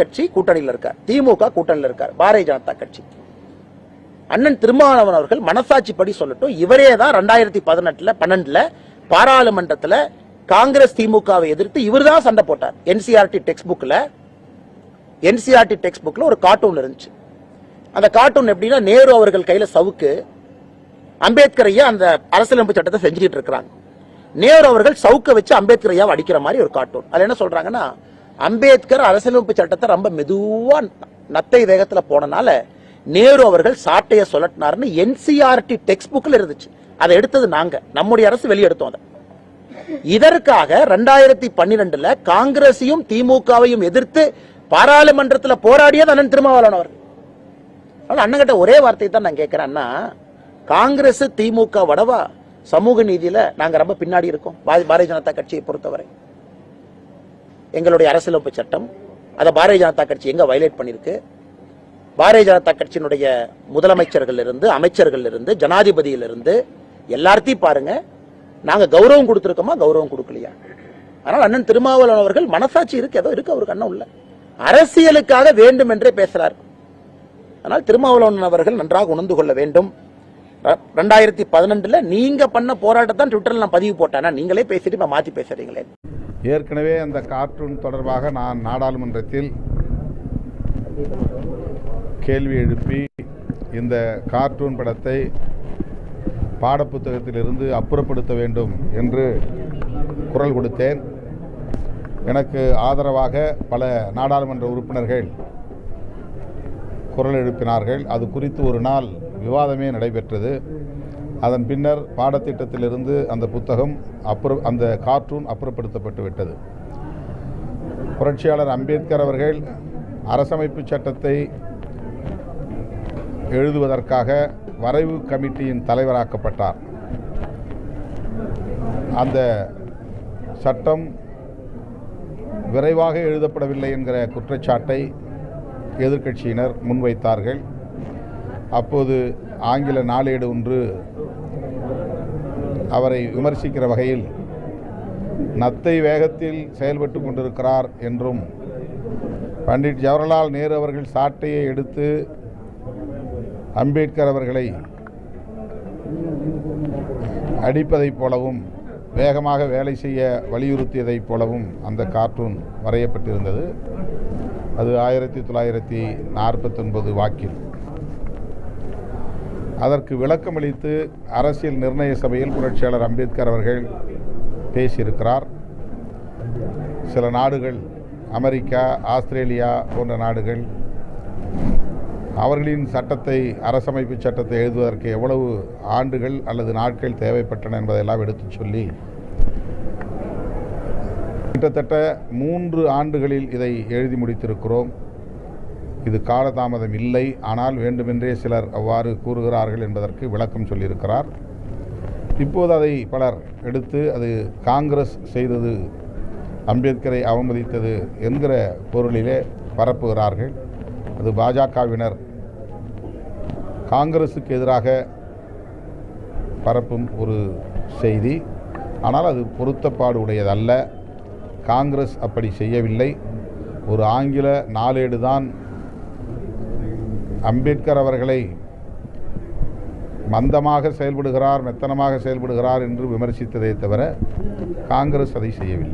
கட்சி கூட்டணியில் இருக்கார். திமுக கூட்டணியில் இருக்கார். பாரதிய ஜனதா கட்சி. அண்ணன் திருமாவளவன் அவர்கள் மனசாட்சிப்படி சொல்லட்டும் இவரே தான் ரெண்டாயிரத்தி பதினெட்டுல பன்னெண்டுல பாராளுமன்றத்துல காங்கிரஸ் திமுகவை எதிர்த்து இவர்தான் சண்டை போட்டார். என்சிஆர்டி டெக்ஸ்ட் புக்ல என்சிஆர்டி டெக்ஸ்ட் புக்ல ஒரு கார்ட்டூன் இருந்துச்சு. அந்த கார்ட்டூன் எப்படின்னா நேரு அவர்கள் கையில சவுக்கு அம்பேத்கர் ஐயா அந்த அரசியலமைப்பு சட்டத்தை செஞ்சுக்கிட்டு இருக்கிறாங்க. நேரு அவர்கள் சவுக்கை வச்சு அம்பேத்கர் ஐயாவை அடிக்கிற மாதிரி ஒரு கார்ட்டூன் அதுல என்ன சொல்றாங்கன்னா அம்பேத்கர் அரசியலமைப்பு சட்டத்தை ரொம்ப மெதுவா நத்தை வேகத்துல போனனால நேரு அவர்கள் சாட்டைய சொல்லட்டினார்னு என்சிஆர்டி டெக்ஸ்ட் புக்ல இருந்துச்சு. அதை எடுத்தது நாங்க. நம்முடைய அரசு வெளியெடுத்தோம் அதை. இதற்காக ரெண்டாயிரத்தி பன்னிரெண்டுல காங்கிரஸையும் திமுகவையும் எதிர்த்து பாராளுமன்றத்தில் போராடியது அண்ணன் திருமாவளவன் அவர் அண்ணன் அண்ணங்கிட்ட ஒரே வார்த்தை தான் நான் கேட்கிறேன்னா அண்ணா காங்கிரஸ் திமுக வடவா சமூக நீதியில நாங்க ரொம்ப பின்னாடி இருக்கோம். பா- பாரதிய ஜனதா கட்சியை பொறுத்தவரை. எங்களுடைய அரசியலமைப்பு சட்டம் அதை பாரதிய ஜனதா கட்சி எங்க வயலேட் பண்ணியிருக்கு பாரதிய ஜனதா கட்சியினுடைய முதலமைச்சர்கள் இருந்து அமைச்சர்கள் இருந்து ஜனாதிபதியிலிருந்து எல்லார்த்தையும் பாருங்க நாங்க கௌரவம் கொடுத்துருக்கோமா? கௌரவம் கொடுக்கலையா? அதனால அண்ணன் திருமாவளவன் அவர்கள் மனசாட்சி இருக்கு ஏதோ இருக்கு அவருக்கு அண்ணன் உள்ள அரசியலுக்காக வேண்டும் என்றே பேசுறார். ஆனால் திருமாவளவன் அவர்கள் நன்றாக உணர்ந்து கொள்ள வேண்டும். ரெண்டாயிரத்தி பதினெண்டுல நீங்க பண்ண போராட்டத்தான் ட்விட்டர்ல நான் பதிவு போட்டேன். நீங்களே பேசிட்டு இப்ப மாத்தி பேசுறீங்களே. ஏற்கனவே அந்த கார்ட்டூன் தொடர்பாக நான் நாடாளுமன்றத்தில் கேள்வி எழுப்பி இந்த கார்ட்டூன் படத்தை பாடப்புத்தகத்திலிருந்து அப்புறப்படுத்த வேண்டும் என்று குரல் கொடுத்தேன். எனக்கு ஆதரவாக பல நாடாளுமன்ற உறுப்பினர்கள் குரல் எழுப்பினார்கள். அது குறித்து ஒரு நாள் விவாதமே நடைபெற்றது. அதன் பின்னர் பாடத்திட்டத்திலிருந்து அந்த புத்தகம் அப்புற அந்த கார்ட்டூன் அப்புறப்படுத்தப்பட்டு விட்டது. புரட்சியாளர் அம்பேத்கர் அவர்கள் அரசமைப்பு சட்டத்தை எழுதுவதற்காக வரைவு கமிட்டியின் தலைவராக்கப்பட்டார். அந்த சட்டம் விரைவாக எழுதப்படவில்லை என்கிற குற்றச்சாட்டை எதிர்க்கட்சியினர் முன்வைத்தார்கள். அப்போது ஆங்கில நாளேடு ஒன்று அவரை விமர்சிக்கிற வகையில் நத்தை வேகத்தில் செயல்பட்டு கொண்டிருக்கிறார் என்றும் பண்டிட் ஜவஹர்லால் நேரு அவர்கள் சாட்டையை எடுத்து அம்பேத்கர் அவர்களை அடிப்பதைப் போலவும் வேகமாக வேலை செய்ய வலியுறுத்தியதைப் போலவும் அந்த கார்ட்டூன் வரையப்பட்டிருந்தது. அது ஆயிரத்தி தொள்ளாயிரத்தி நாற்பத்தொன்பது வாக்கில். அதற்கு விளக்கமளித்து அரசியல் நிர்ணய சபையில் புரட்சியாளர் அம்பேத்கர் அவர்கள் பேசியிருக்கிறார். சில நாடுகள் அமெரிக்கா ஆஸ்திரேலியா போன்ற நாடுகள் அவர்களின் சட்டத்தை அரசமைப்பு சட்டத்தை எழுதுவதற்கு எவ்வளவு ஆண்டுகள் அல்லது நாட்கள் தேவைப்பட்டன என்பதையெல்லாம் எடுத்துச் சொல்லி கிட்டத்தட்ட மூன்று ஆண்டுகளில் இதை எழுதி முடித்திருக்கிறோம். இது காலதாமதம் இல்லை. ஆனால் வேண்டுமென்றே சிலர் அவ்வாறு கூறுகிறார்கள் என்பதற்கு விளக்கம் சொல்லியிருக்கிறார். இப்போது அதை பலர் எடுத்து அது காங்கிரஸ் செய்தது அம்பேத்கரை அவமதித்தது என்கிற பொருளிலே பரப்புகிறார்கள். அது பாஜகவினர் காங்கிரஸுக்கு எதிராக பரப்பும் ஒரு செய்தி. ஆனால் அது பொருத்தப்பாடு உடையதல்ல காங்கிரஸ் அப்படி செய்யவில்லை. ஒரு ஆங்கில நாளேடு தான் அம்பேத்கர் அவர்களை மந்தமாக செயல்படுகிறார் மெத்தனமாக செயல்படுகிறார் என்று விமர்சித்ததே தவிர காங்கிரஸ் அதை செய்யவில்லை.